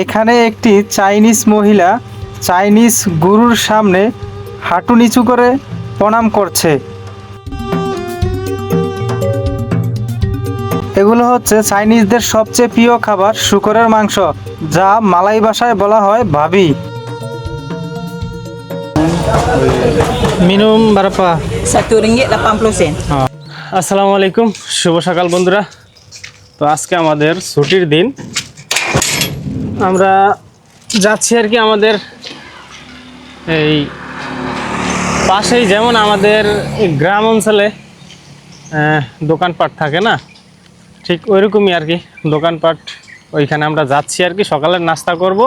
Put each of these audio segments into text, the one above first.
এখানে একটি চাইনিজ মহিলা চাইনিজ গুরুর সামনে হাঁটু নিচু করে প্রণাম করছে। এগুলো হচ্ছে চাইনিজদের সবচেয়ে প্রিয় খাবার শুকরের মাংস যা মালাই ভাষায় বলা হয় ভাবি। মিনুম বারাপা। Satu ringgit lapan puluh আসসালামু আলাইকুম শুভ সকাল বন্ধুরা। তো আজকে আমাদের ছুটির দিন। আমরা যাচ্ছি আর কি আমাদের এই পাশেই যেমন আমাদের গ্রাম অঞ্চলে দোকানপাট থাকে না? ঠিক ওইরকমই আর কি দোকানপাট। ওইখানে আমরা যাচ্ছি আর কি সকালের নাস্তা করব।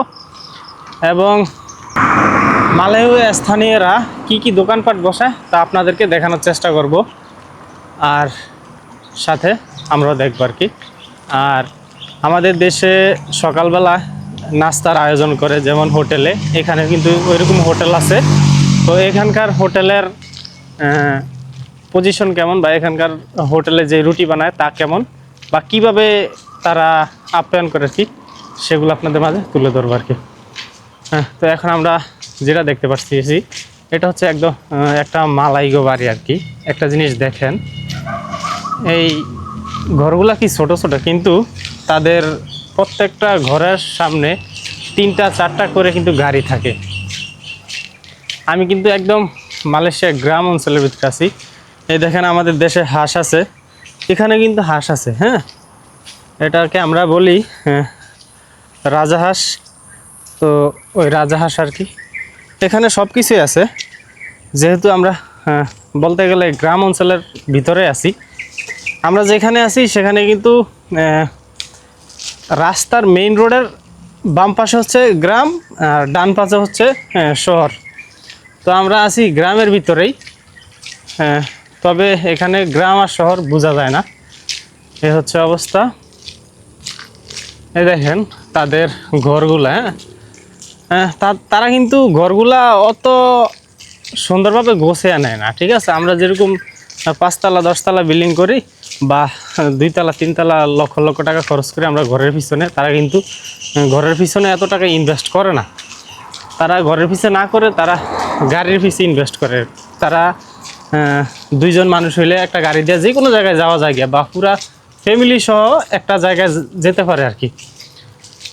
এবং মালয় স্থানীয়রা কি কি দোকানপাট বসায় তা আপনাদেরকে দেখানোর চেষ্টা করব। আর সাথে আমরাও দেখব আর কি। আর আমাদের দেশে সকালবেলা নাস্তার আয়োজন করে যেমন হোটেলে, এখানে কিন্তু ওইরকম হোটেল আছে। তো এখানকার হোটেলের পজিশন কেমন বা এখানকার হোটেলে যে রুটি বানায় তা কেমন? বা কীভাবে তারা আপ্যায়ন করে কি সেগুলো আপনাদের মাঝে তুলে ধরবো আর কি। হ্যাঁ তো এখন আমরা যেটা দেখতে পাচ্ছি এটা হচ্ছে একদম একটা মালাইগো বাড়ি আর কি। একটা জিনিস দেখেন, এই ঘরগুলা কি ছোট ছোট, কিন্তু তাদের প্রত্যেকটা ঘরের সামনে তিনটা চারটা করে কিন্তু গাড়ি থাকে। আমি কিন্তু একদম মালয়েশিয়া গ্রাম অঞ্চলের ভিতরে আছি। এই দেখেন আমাদের দেশে হাঁস আছে। এখানে কিন্তু হাঁস আছে হ্যাঁ? এটাকে আমরা বলি হ্যাঁ, রাজাহাঁস তো ওই রাজাহাঁস আর কি। এখানে সব কিছুই আছে। যেহেতু আমরা আহ, বলতে গেলে গ্রাম অঞ্চলের ভিতরে আছি। আমরা যেখানে আছি সেখানে কিন্তু রাস্তার মেইন রোডের বাম পাশে হচ্ছে গ্রাম আর ডান পাশে হচ্ছে আহ, শহর। তো আমরা আছি গ্রামের ভিতরেই হ্যাঁ তবে এখানে গ্রাম আর শহর বোঝা যায় না। এ হচ্ছে অবস্থা। এই দেখেন তাদের ঘরগুলা হ্যাঁ। হ্যাঁ তারা কিন্তু ঘরগুলা অত সুন্দরভাবে গোছে নেয় না ঠিক আছে? আমরা যেরকম পাঁচতলা দশতলা বিল্ডিং করি বা দুইতলা, তিনতলা লক্ষ লক্ষ টাকা খরচ করে আমরা ঘরের পিছনে, তারা কিন্তু ঘরের পিছনে এত টাকা ইনভেস্ট করে না। তারা ঘরের পিছনে না করে, তারা গাড়ির পিছে ইনভেস্ট করে। তারা দুইজন মানুষ হইলে একটা গাড়ি দিয়ে যে কোনো জায়গায় যাওয়া যায় গিয়া বা পুরা ফ্যামিলি সহ একটা জায়গায় যেতে পারে আর কি।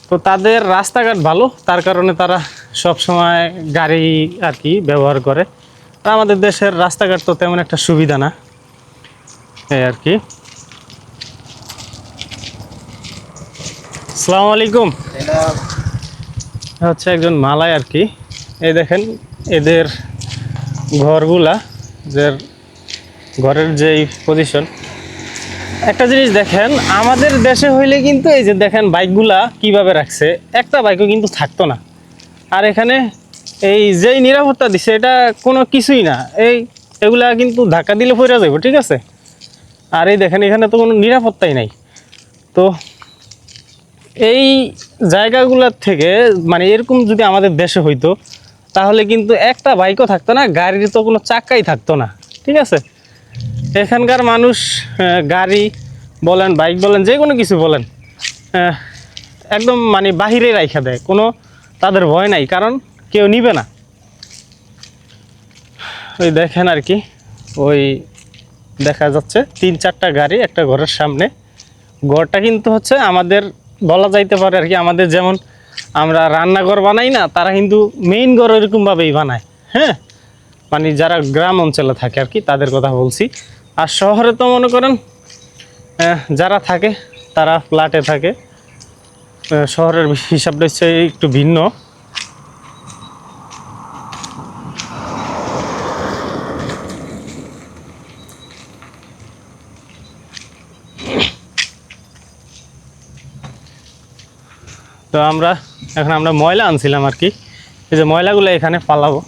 তো তাদের রাস্তাঘাট ভালো, তার কারণে তারা সব সময় গাড়ি আর কি ব্যবহার করে। আমাদের দেশের রাস্তাঘাট তো তেমন একটা সুবিধা না। এই আর কি। আসসালামু আলাইকুম। হচ্ছে একজন মালাই আর কি। এই দেখেন, এদের ঘরগুলা যে ঘরের যেই পজিশন একটা জিনিস দেখেন, আমাদের দেশে হইলে কিন্তু এই যে দেখেন বাইকগুলা কীভাবে রাখছে, একটা বাইকও কিন্তু থাকতো না। আর এখানে এই যেই নিরাপত্তা দিছে, এটা কোনো কিছুই না। এই, এগুলা কিন্তু ধাক্কা দিলে পড়ে যাবে ঠিক আছে? আর এই দেখেন, এখানে তো কোনো নিরাপত্তাই নাই। তো এই জায়গাগুলোর থেকে মানে এরকম যদি আমাদের দেশে হইতো, তাহলে কিন্তু একটা বাইকও থাকতো না, গাড়ির তো কোনো চাক্কাই থাকতো না, ঠিক আছে? এখানকার মানুষ গাড়ি বলেন বাইক বলেন, যে কোনো কিছু বলেন একদম মানে বাহিরে রাইখা দেয়, কোনো তাদের ভয় নাই, কারণ কেউ নিবে না। ওই দেখেন আর কি, ওই দেখা যাচ্ছে, তিন চারটা গাড়ি একটা ঘরের সামনে। ঘরটা কিন্তু হচ্ছে আমাদের, বলা যাইতে পারে আর কি, আমাদের যেমন আমরা রান্নাঘর বানাই না, তারা কিন্তু মেইন ঘর এরকমভাবেই বানায় হ্যাঁ? মানে যারা গ্রাম অঞ্চলে থাকে আর কি, তাদের কথা বলছি। আর শহরে তো মনে করেন যারা থাকে, তারা ফ্ল্যাটে থাকে। শহরের হিসাবটা হচ্ছে একটু ভিন্ন। তো আমরা এখন আমরা ময়লা আনছিলাম আর কি। এই যে ময়লাগুলো এখানে পালাবো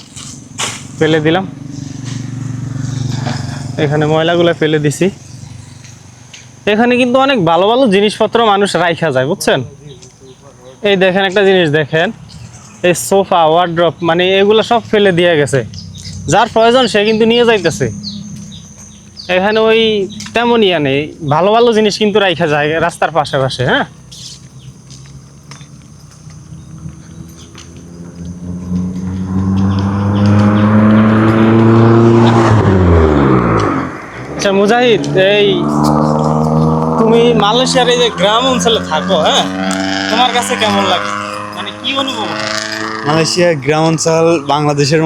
ফেলে দিলাম। এখানে ময়লাগুলো ফেলে দিছি। এখানে কিন্তু অনেক ভালো ভালো জিনিসপত্র মানুষ রাইখা যায়, বুঝছেন? এই দেখেন একটা জিনিস দেখেন। এই সোফা ওয়ার্ড্রপ মানে এগুলো সব ফেলে দিয়ে গেছে। যার প্রয়োজন সে কিন্তু নিয়ে যাইতেছে। এখানে ওই তেমনই নেই ভালো ভালো জিনিস কিন্তু রাইখা যায় রাস্তার পাশে পাশে হ্যাঁ? মুজাহিদ এই তুমি মালয়েশিয়ার এই যে গ্রাম অঞ্চলে থাকো হ্যাঁ? তোমার কাছে কেমন লাগে? মানে কি অনুভব? মালয়েশিয়া গ্রাম অঞ্চল বাংলাদেশের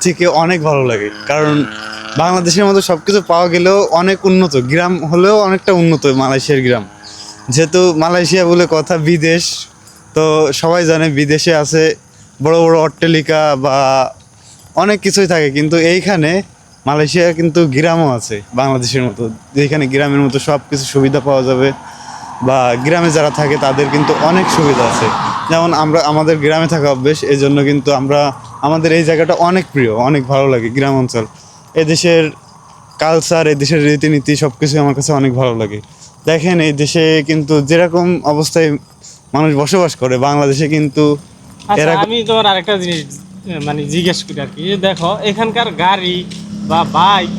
থেকে অনেক ভালো লাগে। কারণ বাংলাদেশের মতো সব কিছু পাওয়া গেলেও অনেক উন্নত। গ্রাম হলেও অনেকটা উন্নত মালয়েশিয়ার গ্রাম। যেহেতু মালয়েশিয়া বলে কথা বিদেশ, তো সবাই জানে বিদেশে আছে বড় বড় অট্টালিকা বা অনেক কিছুই থাকে। কিন্তু এইখানে মালয়েশিয়া কিন্তু গ্রামও আছে বাংলাদেশের মতো যেখানে গ্রামের মতো সব কিছু সুবিধা পাওয়া যাবে বা গ্রামে যারা থাকে তাদের কিন্তু অনেক সুবিধা আছে। যেমন আমরা আমাদের গ্রামে থাকা অভ্যেস এই জন্য কিন্তু আমরা আমাদের এই জায়গাটা অনেক প্রিয় অনেক ভালো লাগে গ্রাম অঞ্চল এদেশের কালচার এদেশের রীতিনীতি সব কিছু আমার কাছে অনেক ভালো লাগে। দেখেন এই দেশে কিন্তু যেরকম অবস্থায় মানুষ বসবাস করে বাংলাদেশে কিন্তু আচ্ছা এরকম আমি তোমার আরেকটা জিনিস মানে জিজ্ঞেস করি আর কি। দেখো এখানকার গাড়ি বা বাইক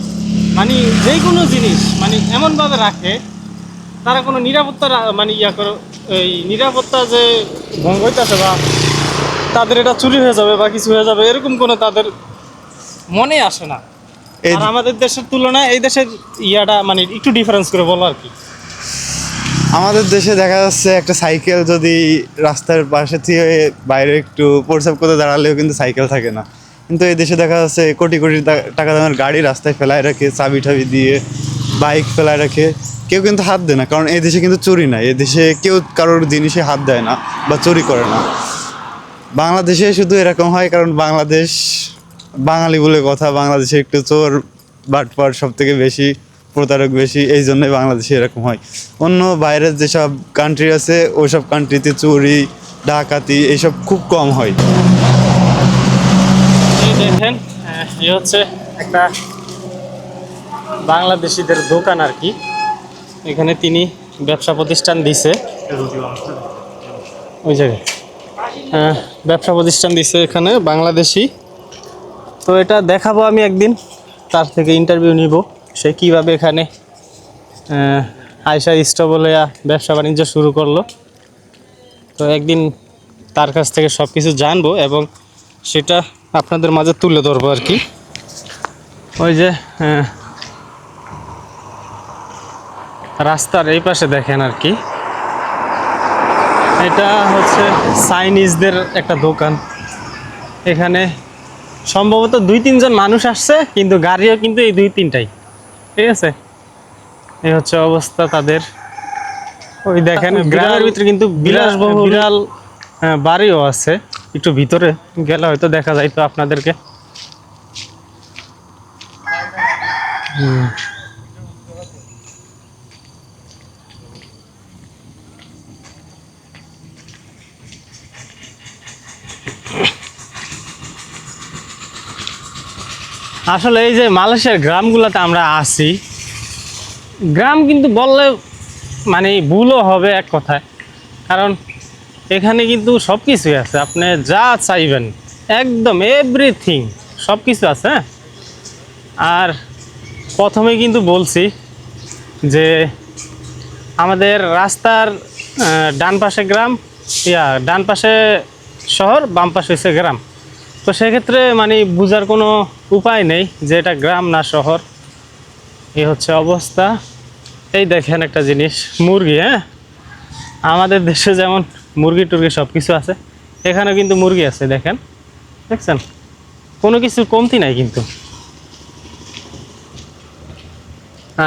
মানে যে কোনো জিনিস মানে এমনভাবে রাখে তারা কোনো নিরাপত্তা মানে ইয়া করো এই নিরাপত্তা যে ভঙ্গ হইতেছে বা তাদের এটা চুরি হয়ে যাবে বা কিছু হয়ে যাবে এরকম কোনো তাদের মনে আসে না। আর আমাদের দেশের তুলনায় এই দেশের ইয়াটা মানে একটু ডিফারেন্স করে বলো আর কি। আমাদের দেশে দেখা যাচ্ছে একটা সাইকেল যদি রাস্তার পাশে থেকে বাইরে একটু প্রসাব করতে দাঁড়ালেও কিন্তু সাইকেল থাকে না। কিন্তু এই দেশে দেখা যাচ্ছে কোটি কোটি টাকা দামের গাড়ি রাস্তায় ফেলায় রাখে, চাবি টাবি দিয়ে বাইক ফেলায় রাখে। কেউ কিন্তু হাত দেয় না, কারণ এই দেশে কিন্তু চুরি নাই। এই দেশে কেউ কারোর জিনিসে হাত দেয় না বা চুরি করে না। বাংলাদেশে শুধু এরকম হয় কারণ বাংলাদেশ বাঙালি বলে কথা, বাংলাদেশে একটু চোর বাটপাট সব থেকে বেশি, প্রতারক বেশি, এই জন্যই বাংলাদেশে এরকম হয়। অন্য বাইরের যেসব কান্ট্রি আছে ওইসব কান্ট্রিতে চুরি, ডাকাতি এইসব খুব কম হয়। দেখেন এ হচ্ছে একটা বাংলাদেশিদের দোকান আর কি। এখানে তিনি ব্যবসা প্রতিষ্ঠান দিছে। ওই জায়গায়। ব্যবসা প্রতিষ্ঠান দিছে এখানে, বাংলাদেশি। তো এটা দেখাবো আমি একদিন, তার থেকে ইন্টারভিউ নিব। সে কীভাবে এখানে আয়সা স্টবলে ব্যবসা বাণিজ্য শুরু করল। তো একদিন তার কাছ থেকে সব কিছু জানব এবং সেটা আপনাদের মাঝে তুলে ধরবো আর কি। ওই যে রাস্তার এই পাশে দেখেন আর কি। এটা হচ্ছে চাইনিজদের একটা দোকান। এখানে সম্ভবত দুই তিনজন মানুষ আসছে কিন্তু গাড়িও কিন্তু এই দুই তিনটাই। ঠিক আছে? এই হচ্ছে অবস্থা তাদের। ওই দেখেন গ্রামের ভিতরে কিন্তু বিলাসবহুল বিড়াল বাড়িও আছে। একটু ভিতরে গেলে হয়তো দেখা যাইতো আপনাদেরকে। আসলে এই যে মালয়েশিয়ার গ্রামগুলোতে আমরা আছি, গ্রাম কিন্তু বললে মানে ভুলও হবে এক কথায়। কারণ এখানে কিন্তু সব কিছুই আছে, আপনি যা চাইবেন, একদম এভরিথিং সব কিছু আছে হ্যাঁ? আর প্রথমে কিন্তু বলছি যে আমাদের রাস্তার ডান পাশে গ্রাম, ইয়া, ডান পাশে শহর, বাম পাশে হচ্ছে গ্রাম। তো সেক্ষেত্রে মানে বোঝার কোনো উপায় নেই যে এটা গ্রাম না শহর। এই হচ্ছে অবস্থা। এই দেখেন একটা জিনিস, মুরগি হ্যাঁ? আমাদের দেশে যেমন মুরগি টুরগি সব কিছু আছে। এখানেও কিন্তু মুরগি আছে, দেখেন। দেখছেন? কোনো কিছু কমতি নাই কিন্তু।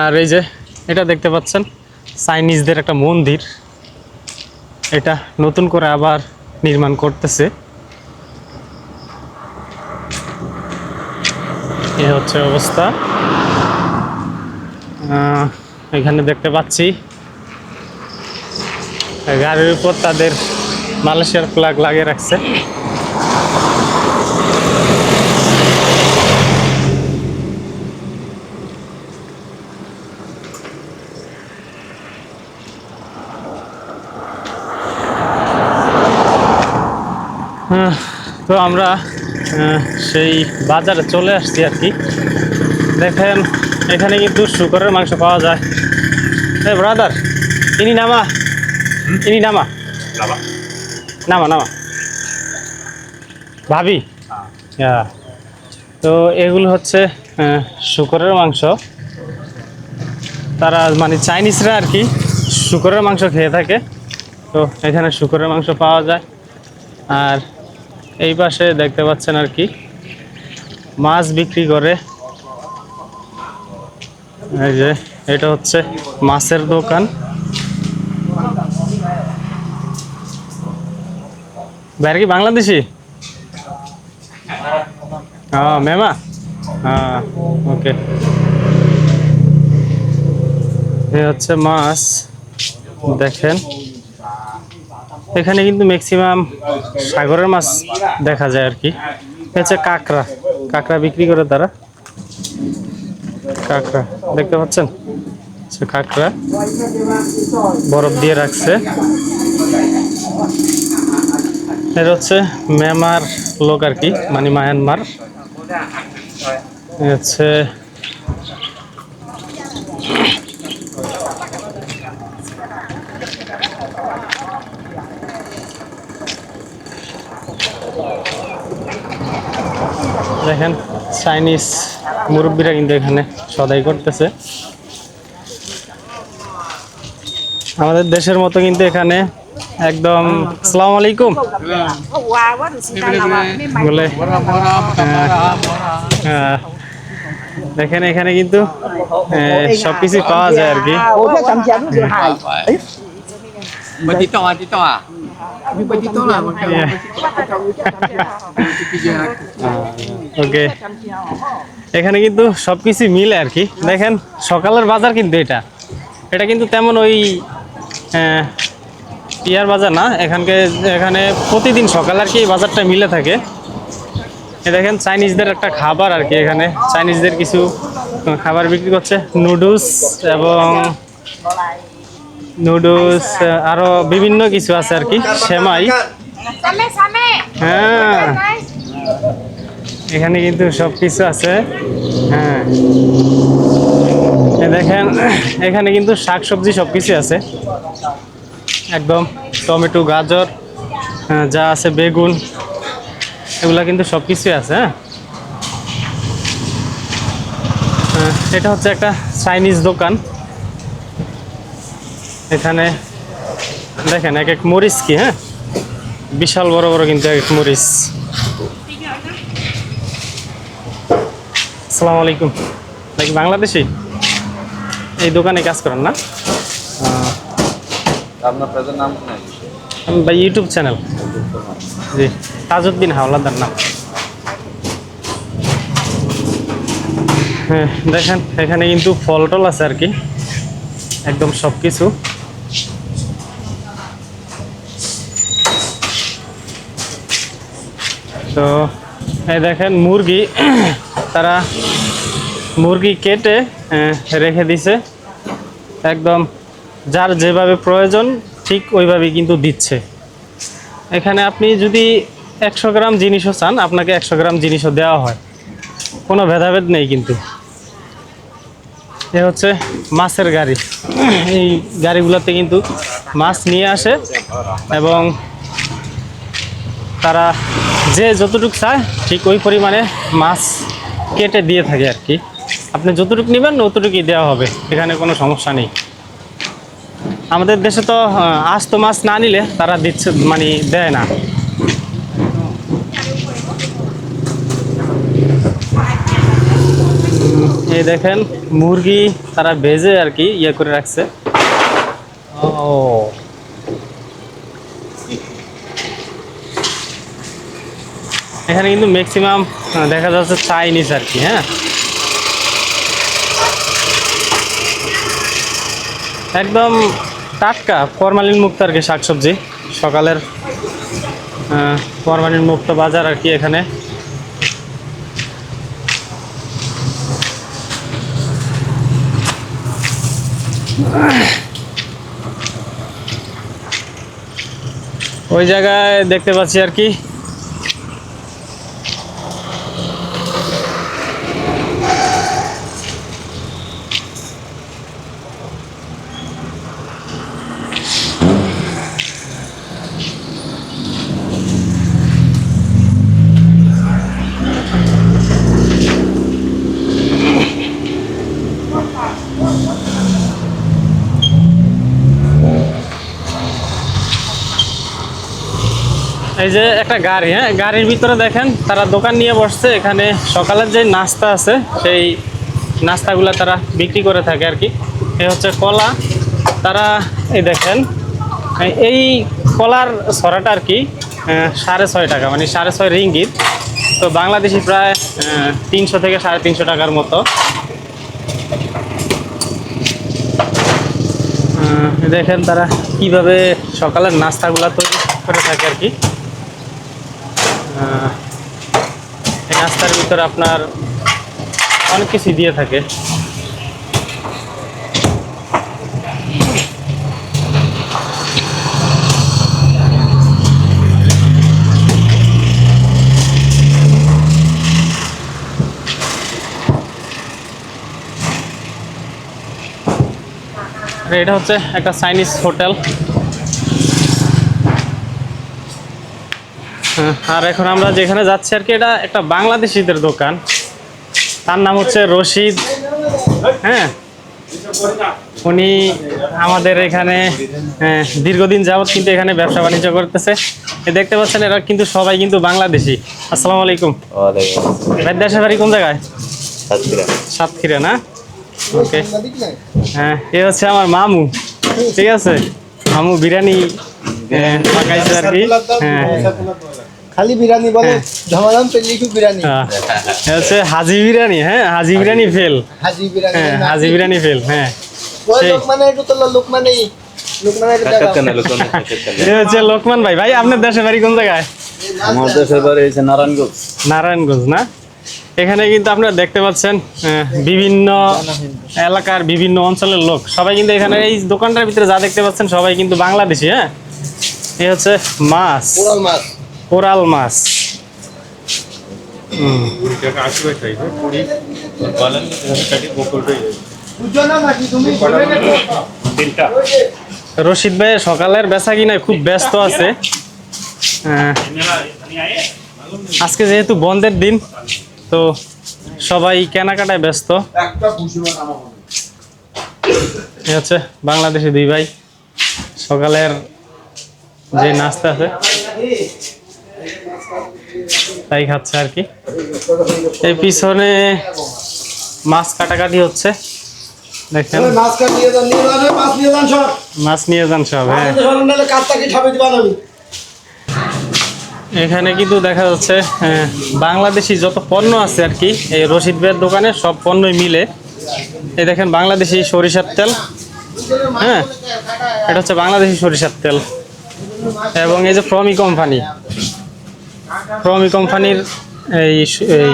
আর এই যে, এটা দেখতে পাচ্ছেন? চাইনিজদের একটা মন্দির। এটা নতুন করে আবার নির্মাণ করতেছে। এ হচ্ছে অবস্থা। এখানে দেখতে পাচ্ছি গাড়ির উপর তাদের মালয়েশিয়ার ফ্ল্যাগ লাগিয়ে রাখছে। আহ, তো আমরা সেই বাজারে চলে আসছি আর কি। দেখেন এখানে কিন্তু শুকরের মাংস পাওয়া যায়। ব্রাদার ইনি নামা। ইনি নামা। নামা। নামা ভাবি? হ্যাঁ। তো এগুলো হচ্ছে শুকরের মাংস। তারা মানে চাইনিজরা আর কি শুকরের মাংস খেয়ে থাকে। তো এখানে শুকরের মাংস পাওয়া যায়। আর এই পাশে দেখতে পাচ্ছেন আর কি মাছ বিক্রি করে। এই যে এটা হচ্ছে মাছের দোকান। বাইরে কি বাংলাদেশি? হ্যাঁ মেমা? হ্যাঁ ওকে। এ হচ্ছে মাছ। দেখেন। এখানে কিন্তু ম্যাক্সিমাম সাগরের মাছ দেখা যায় আর কি। হচ্ছে কাঁকড়া। কাঁকড়া বিক্রি করে তারা। কাঁকড়া। দেখতে পাচ্ছেন? কাঁকড়া বরফ দিয়ে রাখছে। এটা হচ্ছে ম্যামার লোক আর কি মানে মায়ানমার। হচ্ছে দেখেন, চাইনিজ মুরব্বীরা কিন্তু এখানে সদাই করতেছে। আমাদের দেশের মতো কিন্তু এখানে একদম আসসালামু আলাইকুম বলে দেখেন এখানে কিন্তু সব কিছু পাওয়া যায় আর কি. ওকে। এখানে কিন্তু সবকিছু মিলে আর কি। দেখেন, সকালের বাজার কিন্তু এটা। এটা কিন্তু তেমন ওই পিয়ার বাজার না, এখানকে, এখানে প্রতিদিন সকাল আর কি বাজারটা মিলে থাকে। এ দেখেন, চাইনিজদের একটা খাবার আর কি এখানে। চাইনিজদের কিছু খাবার বিক্রি করছে। নুডলস এবং নুডলস আরও বিভিন্ন কিছু আছে আর কি, সেমাই. হ্যাঁ। এখানে কিন্তু সব কিছু আছে। হ্যাঁ। দেখেন, এখানে কিন্তু শাকসবজি সব কিছু আছে। একদম টমেটো গাজর হ্যাঁ, যা আছে বেগুন এগুলা কিন্তু সব কিছুই আছে হ্যাঁ? হ্যাঁ, এটা হচ্ছে একটা চাইনিজ দোকান। এখানে দেখেন এক এক মরিচ কি হ্যাঁ? বিশাল বড় বড় কিন্তু এক এক মরিচ। আসসালামু আলাইকুম। নাকি বাংলাদেশি? এই দোকানে কাজ করেন না? আপনার পেজের নাম কি? ভাই ইউটিউব চ্যানেল জি। তাজউদ্দিন হাওলাদার নাম। হ্যাঁ দেখেন এখানে কিন্তু ফল টল আছে আর কি। একদম সব কিছু তো দেখেন মুরগি তারা মুরগি কেটে আহ, রেখে দিছে। একদম যার যেভাবে প্রয়োজন, ঠিক ওইভাবেই কিন্তু দিচ্ছে। এখানে আপনি যদি একশো গ্রাম জিনিসও চান, আপনাকে একশো গ্রাম জিনিসও দেওয়া হয়। কোনো ভেদাভেদ নেই কিন্তু। এ হচ্ছে মাছের গাড়ি। এই গাড়িগুলোতে কিন্তু মাছ নিয়ে আসে এবং তারা যে যতটুকু চায়, ঠিক ওই পরিমাণে মাছ কেটে দিয়ে থাকে আর কি। আপনি যতটুকু নেবেন ততটুকুই দেওয়া হবে। এখানে কোনো সমস্যা নেই। আমাদের দেশে তো আস্ত মাছ না নিলে তারা দিচ্ছে মানে দেয় না। এই দেখেন, মুরগি তারা ভেজে আর কি ইয়ে করে রাখছে। ও। এখানে কিন্তু ম্যাক্সিমাম দেখা যাচ্ছে চাইনিজ আর কি হ্যাঁ? একদম টাটকা ফরমালিন মুক্ত আর কি শাকসবজি। সকালের ফরমালিন মুক্ত বাজার আর কি এখানে। ওই জায়গায় দেখতে পাচ্ছি আর কি এই যে একটা গাড়ি হ্যাঁ? গাড়ির ভিতরে দেখেন, তারা দোকান নিয়ে বসছে। এখানে সকালের যে নাস্তা আছে, সেই নাস্তাগুলো তারা বিক্রি করে থাকে আর কি। এই হচ্ছে কলা। তারা, এই দেখেন, এই- কলার ছড়াটা আর কি সাড়ে ছয় টাকা মানে সাড়ে ছয় রিঙ্গিত। তো বাংলাদেশি প্রায় তিনশো থেকে সাড়ে তিনশো টাকার মতো। দেখেন তারা কীভাবে সকালের নাস্তাগুলো তৈরি করে থাকে আর কি। এই নাস্তার ভিতরে আপনার অনেক কিছু দিয়ে থাকে। এটা হচ্ছে একটা চাইনিজ হোটেল আর এখন আমরা যেখানে যাচ্ছি আর কি এটা একটা বাংলাদেশিদের দোকান। তার নাম হচ্ছে রশিদ। হ্যাঁ? উনি আমাদের এখানে হ্যাঁ, দীর্ঘদিন যাবত কিন্তু এখানে ব্যবসা বাণিজ্য করতেছে। দেখতে পাচ্ছেন এরা কিন্তু সবাই কিন্তু বাংলাদেশি। আসসালামু আলাইকুম। ভাই দেশের বাড়ি কোন জায়গায়? সাতক্ষীরা। না? ওকে হ্যাঁ এ হচ্ছে আমার মামু। ঠিক আছে? মামু বিরিয়ানি। পাকাইছে আর কি। হ্যাঁ। খালি বিরিয়ানি বলে ঝমাঝম পেলিকু বিরিয়ানি। হ্যাঁ। এ হচ্ছে হাজি বিরিয়ানি হ্যাঁ হাজি বিরিয়ানি ফেল। হাজি বিরিয়ানি হ্যাঁ হাজি বিরিয়ানি ফেল হ্যাঁ। ওই। লোক মানে একটু তোলা লোক মানে মানে এ হচ্ছে লোকমান ভাই। ভাই আপনার দেশের বাড়ি কোন জায়গায়? আমার দেশের বাড়ি নারায়ণগঞ্জ। নারায়ণগঞ্জ না? এখানে কিন্তু আপনারা দেখতে পাচ্ছেন বিভিন্ন এলাকার বিভিন্ন অঞ্চলের লোক। সবাই কিন্তু এখানে এই দোকানটার ভিতরে যা দেখতে পাচ্ছেন সবাই কিন্তু বাংলাদেশি হ্যাঁ? এই হচ্ছে মাছ। মাছ। কোরাল মাছ। রশিদ ভাই সকালের বেচা কিনায় খুব ব্যস্ত আছে। আজকে যেহেতু বন্ধের দিন তো সবাই কেনাকাটায় ব্যস্ত। হচ্ছে বাংলাদেশি দুই ভাই। সকালের যে নাস্তা আছে। তাই খাচ্ছে আর কি। এই পিছনে মাছ কাটাকাটি হচ্ছে। দেখেন। মাছ নিয়ে যান সব। হ্যাঁ। এখানে কিন্তু দেখা যাচ্ছে আহ, বাংলাদেশি যত পণ্য আছে আর কি এই রশিদ ভাইয়ের দোকানে সব পণ্যই মিলে। এই দেখেন বাংলাদেশি সরিষার তেল হ্যাঁ এটা হচ্ছে বাংলাদেশি সরিষার তেল। এবং এই যে ফ্রমি কোম্পানি। প্রমি কোম্পানির এই এই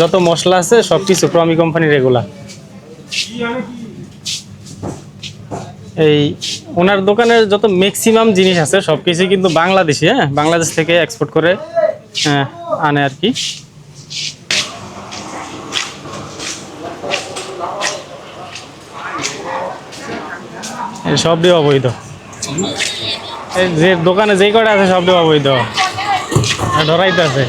যত মশলা আছে সব কিছু প্রমি কোম্পানির এগুলা এই ওনার দোকানের যত ম্যাক্সিমাম জিনিস আছে সব কিছুই কিন্তু বাংলাদেশি হ্যাঁ? বাংলাদেশ থেকে এক্সপোর্ট করে হ্যাঁ, আনে আর কি। সবটি অবৈধ। যে দোকানে যেই কটা আছে সবটি অবৈধ। ধরাইতে আছে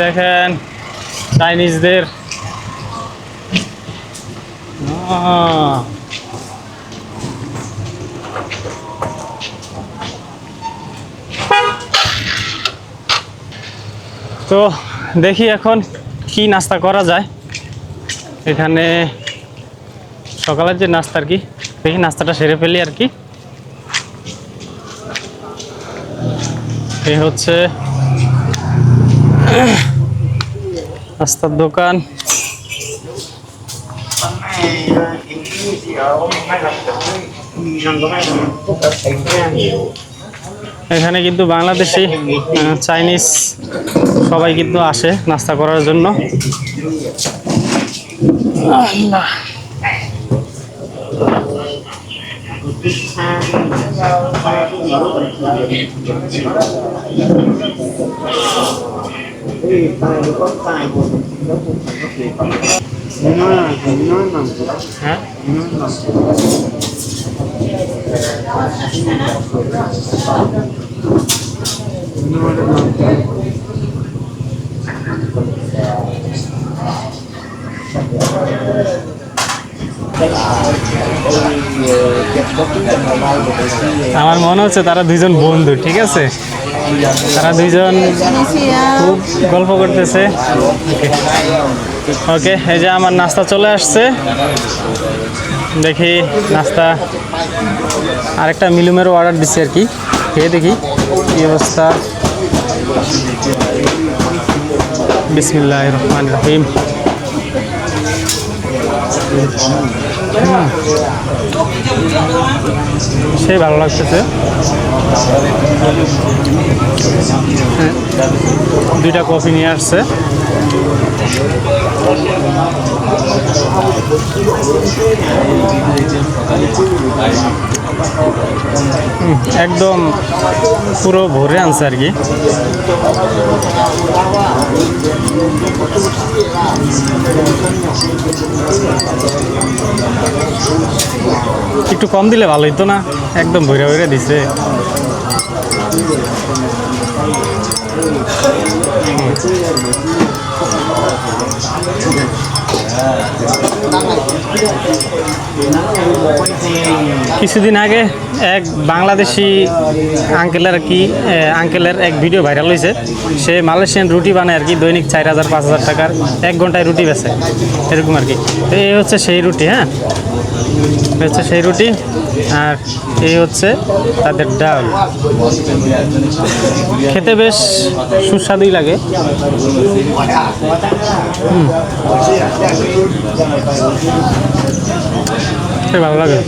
দেখেন চাইনিজদের তো দেখি এখন কি নাস্তা করা যায়। এখানে সকালের যে নাস্তা আর কি, দেখি নাস্তাটা সেরে ফেলি আর কি। এই হচ্ছে নাস্তার দোকান। এখানে কিন্তু বাংলাদেশি চাইনিজ সবাই কিন্তু আসে নাস্তা করার জন্য। Allah. nó là nó nằm hả nó nằm nó nằm আমার মনে হচ্ছে তারা দুইজন বন্ধু, ঠিক আছে? তারা দুইজন খুব গল্প করতেছে। ওকে এই যে আমার নাস্তা চলে আসছে। দেখি নাস্তা, আরেকটা মিলুমেরও অর্ডার দিচ্ছি আর কি। খেয়ে দেখি কি অবস্থা। বিসমিল্লাহ রহমান রহিম। সেই ভালো লাগতেছে। হ্যাঁ, দুইটা কফি নিয়ে আসছে। একদম পুরো ভরে আনছে আর কি। একটু কম দিলে ভালো হতো না? একদম ভৈরা ভৈরা দিছে। 두 개. কিছুদিন আগে এক বাংলাদেশি আঙ্কেলের কি আঙ্কেলের এক ভিডিও ভাইরাল হয়েছে সে মালয়েশিয়ান রুটি বানায় আর কি, দৈনিক চার হাজার, পাঁচ হাজার টাকার এক ঘন্টায় রুটি বেচে। এরকম আর কি। তো এই হচ্ছে সেই রুটি হ্যাঁ? হচ্ছে সেই রুটি, আর এই হচ্ছে তাদের ডাল। খেতে বেশ সুস্বাদুই লাগে। হুম। 해봐 연락을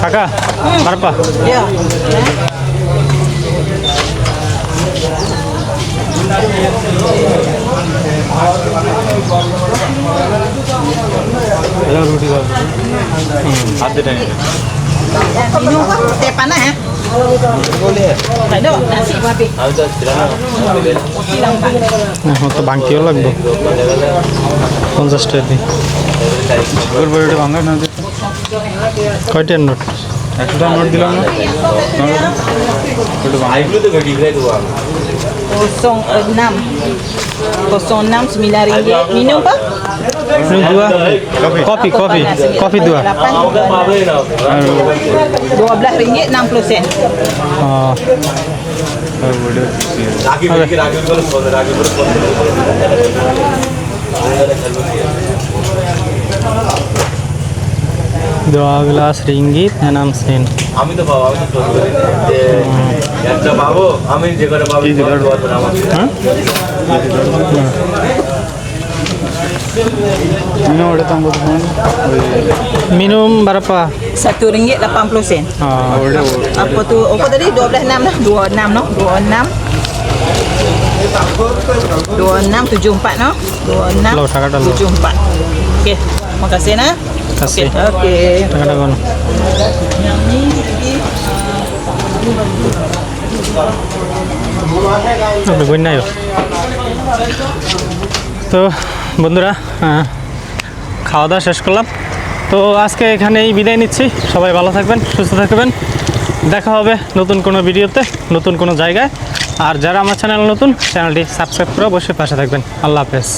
가까 말아봐. 여자 동생가 안 되네 Tak ada nasi berapa? Hilang pak. আমার তো বাংকিও লাগবে পঞ্চাশ টাকা দিই কয়টার নোট একশো নোট দিলাম না Kosong enam. Kosong enam sembilan ringgit. Minum apa? Minum dua kopi kopi kopi dua belas ringgit enam puluh sen. Oh, dua gelas ringgit enam sen আমি তো পাবো আমি তো ফোন করি যে একটা পাবো আমি যে করে পাবো তোমার পারব না আমার হ্যাঁ minum berapa Satu ringgit lapan puluh sen. oh, Apa tu? Apa tadi? Dua belas enam dah. Dua enam no. Dua enam. Dua enam tujuh empat no. Dua enam Loh, টাকাটা low. tujuh empat. Okey. Terima kasih nah. Kasih. Okey. Okey. টাকাটা কোন আপনি বই নাই তো বন্ধুরা খাওয়া দাওয়া শেষ করলাম। তো আজকে এখানেই বিদায় নিচ্ছি। সবাই ভালো থাকবেন, সুস্থ থাকবেন। দেখা হবে নতুন কোনো ভিডিওতে, নতুন কোনো জায়গায়। আর যারা আমার চ্যানেল নতুন, চ্যানেলটি সাবস্ক্রাইব করে অবশ্যই পাশে থাকবেন। আল্লাহ হাফেজ।